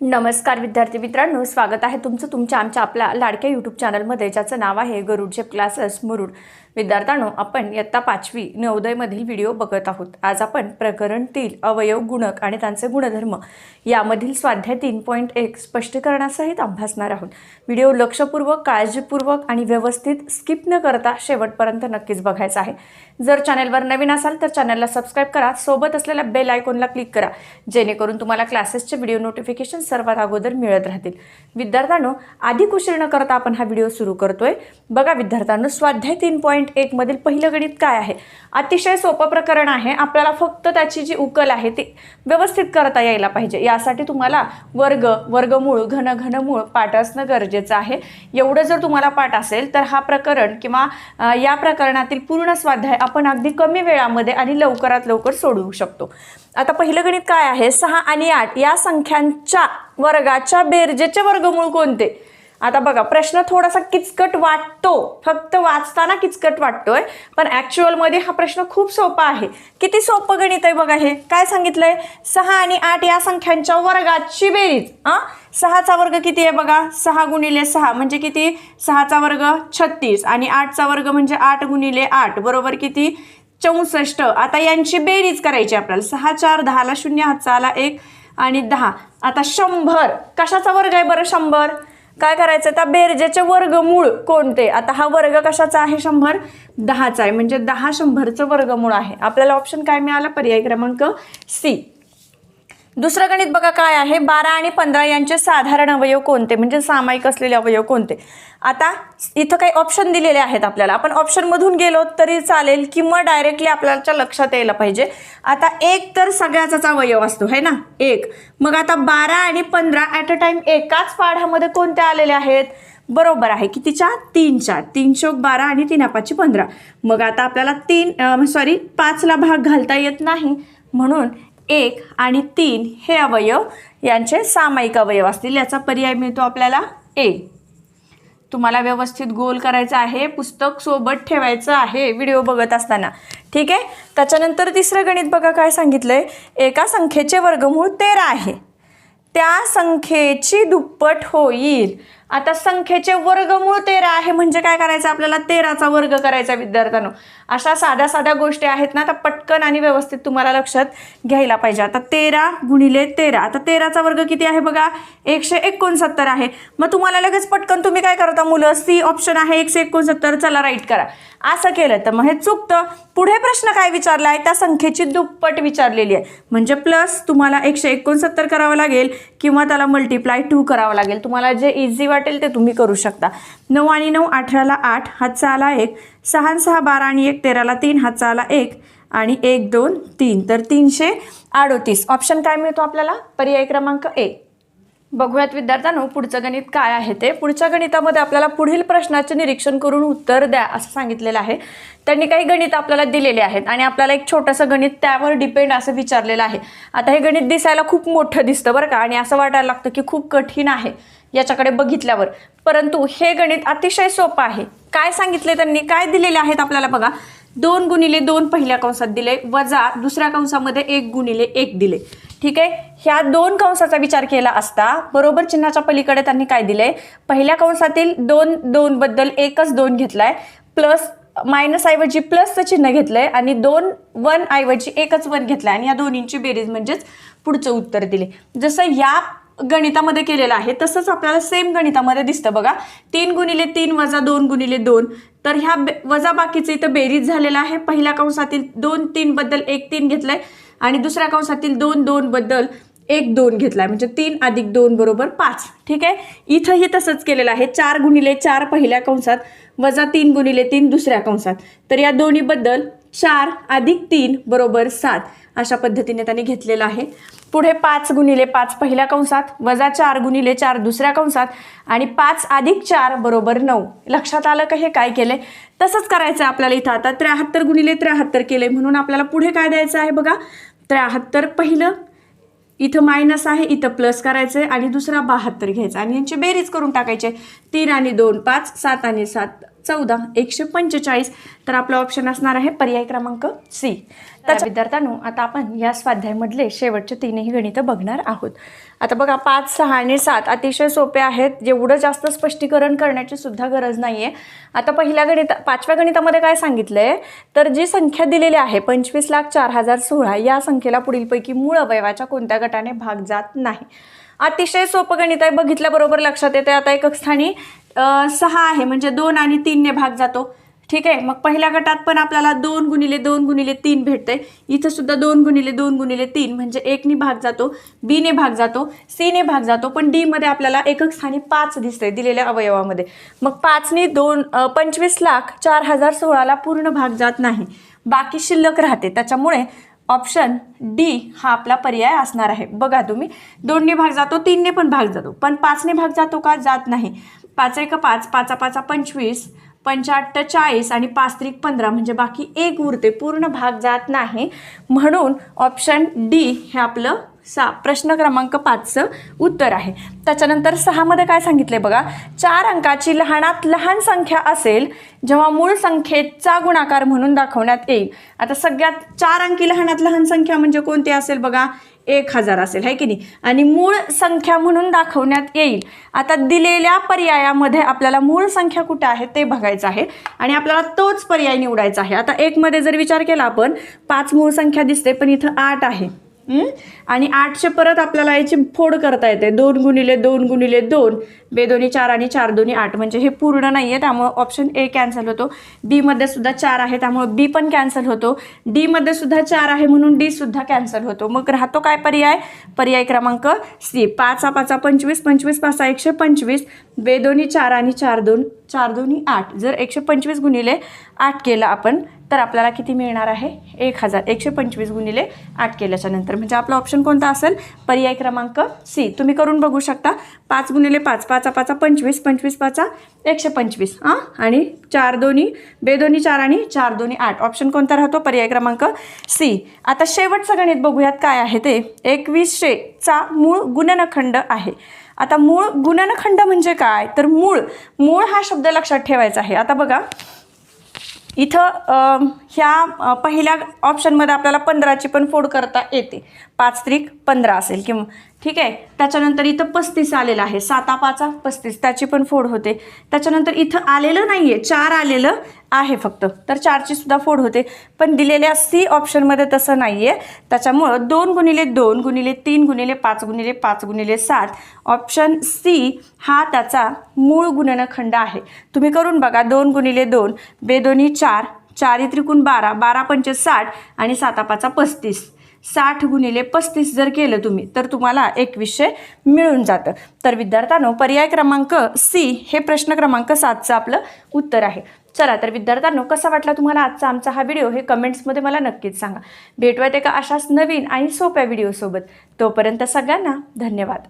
नमस्कार विद्यार्थी मित्रांनो स्वागत आहे तुमचं तुमच्या आमच्या आपल्या लाडक्या यूट्यूब चॅनलमध्ये ज्याचं नाव आहे गरुड शेप क्लासेस मुरुड. विद्यार्थ्यांनो आपण इयत्ता पाचवी नवोदयमधील व्हिडिओ बघत आहोत. आज आपण प्रकरण तीन अवयव गुणक आणि त्यांचे गुणधर्म यामधील स्वाध्याय तीन पॉईंट एक स्पष्टीकरणासहित अभ्यासणार आहोत. व्हिडिओ लक्षपूर्वक काळजीपूर्वक आणि व्यवस्थित स्किप न करता शेवटपर्यंत नक्कीच बघायचा आहे. जर चॅनलवर नवीन असाल तर चॅनलला सबस्क्राईब करा. सोबत असलेल्या बेल आयकॉनला क्लिक करा. जेणेकरून तुम्हाला क्लासेसचे व्हिडिओ नोटिफिकेशन सर्वात अगोदर मिळत राहतील. विद्यार्थ्यांनो अधिक उशीर न करता आपण हा व्हिडिओ सुरू करतोय. बघा विद्यार्थ्यांनो स्वाध्याय तीन पॉईंट एक मधील पहिलं गणित काय आहे? अतिशय सोपं प्रकरण आहे. आपल्याला फक्त त्याची जी उकल आहे ती व्यवस्थित करता यायला पाहिजे. यासाठी तुम्हाला वर्ग वर्गमूळ घन घनमूळ पाठ असणं गरजेचं आहे. एवढं जर तुम्हाला पाठ असेल तर हा प्रकरण किंवा या प्रकरणातील पूर्ण स्वाध्याय आपण अगदी कमी वेळामध्ये आणि लवकरात लवकर सोडवू शकतो. आता पहिलं गणित काय आहे? सहा आणि आठ या संख्यांच्या वर्गाच्या बेरजेचे वर्गमूळ कोणते? आता बघा प्रश्न थोडासा किचकट वाटतो. फक्त वाचताना किचकट वाटतोय पण ॲक्च्युअलमध्ये हा प्रश्न खूप सोपा आहे. किती सोपं गणित आहे बघा हे. काय सांगितलंय? सहा आणि आठ या संख्यांच्या वर्गाची बेरीज. हां सहाचा वर्ग किती आहे बघा? सहा गुणिले सहा म्हणजे किती? सहाचा वर्ग छत्तीस आणि आठचा वर्ग म्हणजे आठ गुणिले आठ बरोबर किती? चौसष्ट. आता यांची बेरीज करायची आपल्याला. सहा चार दहाला शून्य हातचा आला एक आणि दहा. आता शंभर. कशाचा वर्ग आहे बरं शंभर? काय करायचं? त्या बेरजेचे वर्गमूळ कोणते? आता हा वर्ग कशाचा आहे? शंभर दहाचा आहे. म्हणजे दहा शंभरचं वर्गमूळ आहे. आपल्याला ऑप्शन काय मिळाला? पर्याय क्रमांक सी. दुसरं गणित बघा काय आहे? बारा आणि पंधरा यांचे साधारण अवयव कोणते? म्हणजे सामायिक असलेले अवयव कोणते? आता इथं काही ऑप्शन दिलेले आहेत आपल्याला. आपण ऑप्शनमधून गेलो तरी चालेल किंवा डायरेक्टली आपल्याच्या लक्षात यायला पाहिजे. आता एक तर सगळ्याचाच अवयव असतो है ना? एक. मग आता बारा आणि पंधरा ॲट अ टाइम एकाच पाढ्यामध्ये कोणते आलेले आहेत? बरोबर आहे. कितीच्या? तीनच्या. तीन चौक बारा आणि तीन पाचशे पंधरा. मग आता आपल्याला तीन सॉरी पाचला भाग घालता येत नाही. म्हणून एक आणि तीन हे अवयव यांचे सामायिक अवयव असतील. याचा पर्याय मिळतो आपल्याला ए. तुम्हाला व्यवस्थित गोल करायचं आहे पुस्तक सोबत ठेवायचं आहे व्हिडिओ बघत असताना. ठीक आहे? त्याच्यानंतर तिसरं गणित बघा काय सांगितलं आहे एका संख्येचे वर्गमूळ तेरा आहे. त्या संख्येची दुप्पट होईल. आता संख्येचे वर्गमूळ तेरा आहे. म्हणजे काय करायचं? आपल्याला तेराचा वर्ग करायचा विद्यार्थ्यांनो. अशा साध्या साध्या गोष्टी आहेत ना आता पटकन आणि व्यवस्थित तुम्हाला लक्षात घ्यायला पाहिजे. आता तेरा गुणिले तेरा. आता तेराचा वर्ग किती आहे बघा? एकशे एकोणसत्तर आहे. मग तुम्हाला लगेच पटकन तुम्ही काय करता मुलं? सी ऑप्शन आहे एकशे एकोणसत्तर. चला राईट करा. असं केलं तर मग हे चुकतं. पुढे प्रश्न काय विचारला आहे त्या संख्येची दुप्पट विचारलेली आहे. म्हणजे प्लस तुम्हाला एकशे एकोणसत्तर करावं लागेल किंवा त्याला मल्टिप्लाय टू करावं लागेल. तुम्हाला जे इझी वाटेल ते तुम्ही करू शकता. नऊ आणि नऊ अठराला आठ हातचा आला एक सहा सहा बारा आणि एक तेराला तीन हातचा आला एक आणि एक दोन तीन. तर तीनशे अडोतीस. ऑप्शन काय मिळतो आपल्याला? पर्याय क्रमांक एक बघूयात विद्यार्थ्यांनो पुढचं गणित काय आहे ते. पुढच्या गणितामध्ये आपल्याला पुढील प्रश्नाचे निरीक्षण करून उत्तर द्या असं सांगितलेलं आहे. त्यांनी काही गणित आपल्याला दिलेले आहेत आणि आपल्याला एक छोटंसं गणित त्यावर डिपेंड असं विचारलेलं आहे. आता हे गणित दिसायला खूप मोठं दिसतं बरं का आणि असं वाटायला लागतं की खूप कठीण आहे याच्याकडे बघितल्यावर. परंतु हे गणित अतिशय सोपं आहे. काय सांगितले त्यांनी? काय दिलेले आहेत आपल्याला बघा? दोन गुणिले दोन पहिल्या कंसात दिले वजा दुसऱ्या कंसामध्ये एक गुणिले एक दिले. ठीक आहे? ह्या दोन कंसाचा विचार केला असता बरोबर चिन्हाच्या पलीकडे त्यांनी काय दिलंय? पहिल्या कंसातील दोन दोन बद्दल एकच दोन घेतलाय प्लस मायनस ऐवजी प्लसचं चिन्ह घेतलंय आणि दोन वन ऐवजी एकच वन घेतलाय. आणि या दोन्हींची बेरीज म्हणजेच पुढचं उत्तर दिले. जसं या गणितामध्ये केलेलं आहे तसंच आपल्याला सेम गणितामध्ये दिसतं बघा. तीन गुणिले तीन वजा दोन गुणिले दोन. तर ह्या बे वजा बाकीचं इथं बेरीज झालेलं आहे. पहिल्या कंसातील दोन तीन बद्दल एक तीन घेतलंय. आणि दुसऱ्या कंसातील दोन दोन बद्दल एक दोन घेतलाय. म्हणजे तीन अधिक दोन बरोबर पाच. ठीक आहे? इथंही तसंच केलेलं आहे. चार गुणिले चार पहिल्या कंसात वजा तीन गुणिले तीन दुसऱ्या कंसात. तर या दोन्हीबद्दल चार अधिक तीन बरोबर सात. अशा पद्धतीने त्यांनी घेतलेलं आहे. पुढे पाच गुणिले पाच पहिल्या कंसात वजा चार गुणिले चार दुसऱ्या कंसात आणि पाच अधिक चार बरोबर नऊ. लक्षात आलं का हे काय केलंय? तसंच करायचं आपल्याला इथं आता. त्र्याहत्तर गुणिले त्र्याहत्तर केले म्हणून आपल्याला पुढे काय द्यायचं आहे बघा? त्र्याहत्तर पहिलं इथं मायनस आहे इथं प्लस करायचं आहे आणि दुसरा बहात्तर घ्यायचा. आणि यांची बेरीज करून टाकायचे. तीन आणि दोन पाच सात आणि सात. चौदा एकशे पंचेचाळीस. तर आपला ऑप्शन असणार आहे पर्याय क्रमांक सी. तर विद्यार्थ्यांनो आता आपण या स्वाध्यायामधले शेवटचे तीनही गणितं बघणार आहोत. आता बघा पाच सहा आणि सात अतिशय सोपे आहेत. जेवढं जास्त स्पष्टीकरण करण्याची सुद्धा गरज नाही आहे आता पहिल्या गणित पाचव्या गणितामध्ये काय सांगितलं आहे तर जी संख्या दिलेली आहे पंचवीस लाख चार हजार सोळा या संख्येला पुढीलपैकी मूळ अवयवाच्या कोणत्या गटाने भाग जात नाही? अतिशय सोपं गणित आहे. बघितल्याबरोबर लक्षात येते आता एकक स्थानी सहा आहे. म्हणजे दोन आणि तीनने भाग जातो. ठीक आहे? मग पहिल्या गटात पण आपल्याला दोन गुणिले दोन गुणिले तीन भेटते इथं सुद्धा दोन गुणिले दोन गुणिले तीन. म्हणजे एकने भाग जातो. बीने भाग जातो. सीने भाग जातो. पण डीमध्ये आपल्याला एकक स्थानी पाच दिसते दिलेल्या अवयवामध्ये. मग पाचने दोन पंचवीस लाख चार हजार सोळाला पूर्ण भाग जात नाही. बाकी शिल्लक राहते. त्याच्यामुळे ऑप्शन डी हा आपला पर्याय असणार आहे. बघा तुम्ही दोनने भाग जातो तीनने पण भाग जातो. पण पाचने भाग जातो का? जात नाही. पाच एक पाच पाचा पाचा पंचवीस पंचाहत्त चाळीस आणि पाच त्रिक पंधरा म्हणजे बाकी एक उरते. पूर्ण भाग जात नाही. म्हणून ऑप्शन डी हे आपलं सा प्रश्न क्रमांक पाचचं उत्तर आहे. त्याच्यानंतर सहामध्ये काय सांगितलंय बघा? चार अंकाची लहानात लहान संख्या असेल जेव्हा मूळ संख्येचा गुणाकार म्हणून दाखवण्यात येईल. आता सगळ्यात चार अंकी लहानात लहान संख्या म्हणजे कोणती असेल बघा? एक हजार असेल है की नाही? आणि मूळ संख्या म्हणून दाखवण्यात येईल. आता दिलेल्या पर्यायामध्ये आपल्याला मूळ संख्या कुठे आहे ते बघायचं आहे. आणि आपल्याला तोच पर्याय निवडायचा आहे. आता एकमध्ये जर विचार केला आपण पाच मूळ संख्या दिसते पण इथं आठ आहे. आणि आठशे परत आपल्याला याची फोड करता येते. दोन गुणिले दोन गुणिले दोन. बेदोनी चार आणि चार दोन्ही आठ. म्हणजे हे पूर्ण नाही आहे त्यामुळं ऑप्शन ए कॅन्सल होतो. डीमध्ये सुद्धा चार आहे. त्यामुळं बी पण कॅन्सल होतो. डीमध्ये सुद्धा चार आहे म्हणून डी सुद्धा कॅन्सल होतो. मग राहतो काय पर्याय? पर्याय क्रमांक सी पाचा पाचा पंचवीस पंचवीस पाचा एकशे पंचवीस. बेदोनी चार आणि चार दोन. चार दोन्ही आठ. जर एकशे पंचवीस गुणिले आठ केलं आपण तर आपल्याला किती मिळणार आहे? एक हजार एकशे पंचवीस गुणिले आठ केल्याच्यानंतर. म्हणजे आपला ऑप्शन कोणता असेल? पर्याय क्रमांक सी तुम्ही करून बघू शकता. पाच गुणिले पाच पाचा पाचा पंचवीस पंचवीस पाचा एकशे पंचवीस. हां? आणि चार दोन्ही बेदोन्ही चार आणि चार दोन्ही आठ. ऑप्शन कोणता राहतो? पर्याय क्रमांक सी आता शेवटचं गणित बघूयात काय आहे ते. एकवीसशेचा मूळ गुणनखंड आहे. आता मूळ गुणनखंड म्हणजे काय? तर मूळ मूळ हा शब्द लक्षात ठेवायचा आहे. आता बघा. इथं ह्या पहिल्या ऑप्शनमध्ये आपल्याला पंधराची पण फोड करता येते. पाच त्रिक पंधरा असेल किंवा ठीक आहे? त्याच्यानंतर इथं पस्तीस आलेलं आहे. साता पाचा पस्तीस. त्याची पण फोड होते. त्याच्यानंतर इथं आलेलं नाही आहे चार आलेलं. आहे फक्त. तर चारची सुद्धा फोड होते. पण दिलेल्या सी ऑप्शनमध्ये तसं नाही आहे त्याच्यामुळं दोन गुणिले दोन गुणिले तीन गुणिले पाच गुणिले पाच गुणिले सात ऑप्शन सी हा त्याचा मूळ गुणनखंड आहे. तुम्ही करून बघा दोन गुणिले दोन बेदोनी चार चारी त्रिकोण बारा बारा पंचे साठ आणि सातापाचा पस्तीस. साठ गुणिले पस्तीस जर केलं तुम्ही तर तुम्हाला एकवीसशे मिळून जातं. तर विद्यार्थ्यांनो पर्याय क्रमांक सी हे प्रश्न क्रमांक सातचं आपलं उत्तर आहे. चला तर विद्यार्थ्यांनो कसा वाटला तुम्हाला आजचा आमचा हा व्हिडिओ? हे कमेंट्समध्ये मला नक्कीच सांगा. भेटूयात एका अशाच नवीन आणि सोप्या व्हिडिओसोबत. तोपर्यंत सगळ्यांना धन्यवाद.